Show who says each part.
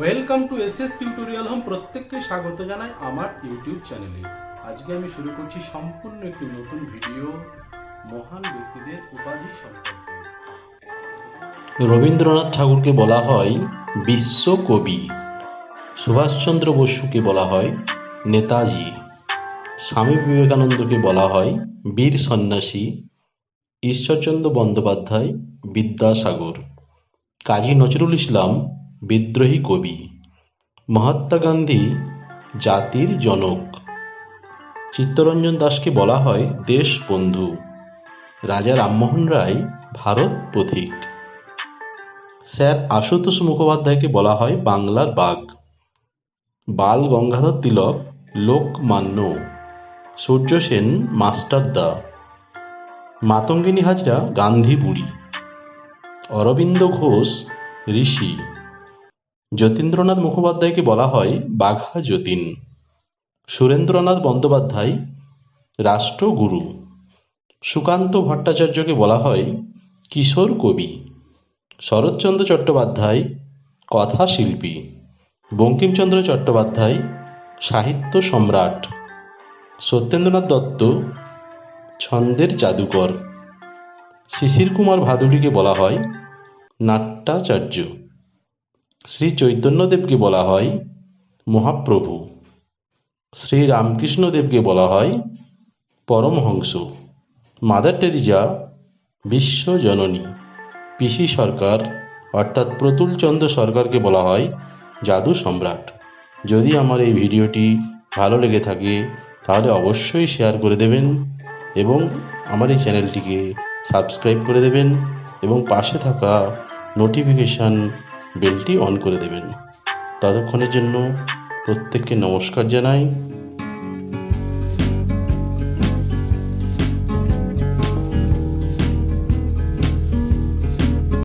Speaker 1: Welcome to S S tutorial home প্রত্যেককে স্বাগত জানাই আমার ইউটিউব চ্যানেলে আজকে আমি শুরু করছি সম্পূর্ণ একটি নতুন ভিডিও মহান ব্যক্তিদের উপাধি সম্পর্কে।
Speaker 2: রবীন্দ্রনাথ ঠাকুরকে বলা হয় বিশ্বকবি সুভাষচন্দ্র বসুকে বলা হয় নেতাজি। স্বামী বিবেকানন্দকে বলা হয় বীর সন্ন্যাসী। ঈশ্বরচন্দ্র বন্দ্যোপাধ্যায় বিদ্যাসাগর। কাজী নজরুল ইসলাম বিদ্রোহী কবি মহাত্মা গান্ধী জাতির জনক। চিত্তরঞ্জন দাসকে বলা হয় দেশবন্ধু রাজা রামমোহন রায় ভারত পথিক। স্যার আশুতোষ মুখোপাধ্যায়কে বলা হয় বাংলার বাঘ। বাল গঙ্গাধর তিলক, লোকমান্য। সূর্য সেন মাস্টারদা মাতঙ্গিনী হাজরা, গান্ধী বুড়ি। অরবিন্দ ঘোষ, ঋষি। যতীন্দ্রনাথ মুখোপাধ্যায়কে বলা হয় বাঘা যতীন। সুরেন্দ্রনাথ বন্দ্যোপাধ্যায় রাষ্ট্রগুরু। সুকান্ত ভট্টাচার্যকে বলা হয় কিশোর কবি। শরৎচন্দ্র চট্টোপাধ্যায় কথাশিল্পী বঙ্কিমচন্দ্র চট্টোপাধ্যায় সাহিত্য সম্রাট। সত্যেন্দ্রনাথ দত্ত ছন্দের জাদুকর। শিশির কুমার ভাদুড়িকে বলা হয় নাট্যাচার্য। শ্রী চৈতন্যদেবকে বলা হয় মহাপ্রভু। শ্রী রামকৃষ্ণদেবকে বলা হয় পরমহংস। মাদার টেরিজা, বিশ্বজননী, পিসি সরকার, অর্থাৎ প্রতুলচন্দ্র সরকারকে বলা হয় জাদু সম্রাট। যদি আমার এই ভিডিওটি ভালো লেগে থাকে, তাহলে অবশ্যই শেয়ার করে দেবেন এবং আমার এই চ্যানেলটিকে সাবস্ক্রাইব করে দেবেন এবং পাশে থাকা নোটিফিকেশান বেলটি অন করে দেবেন। ততক্ষণের জন্য প্রত্যেককে নমস্কার জানাই।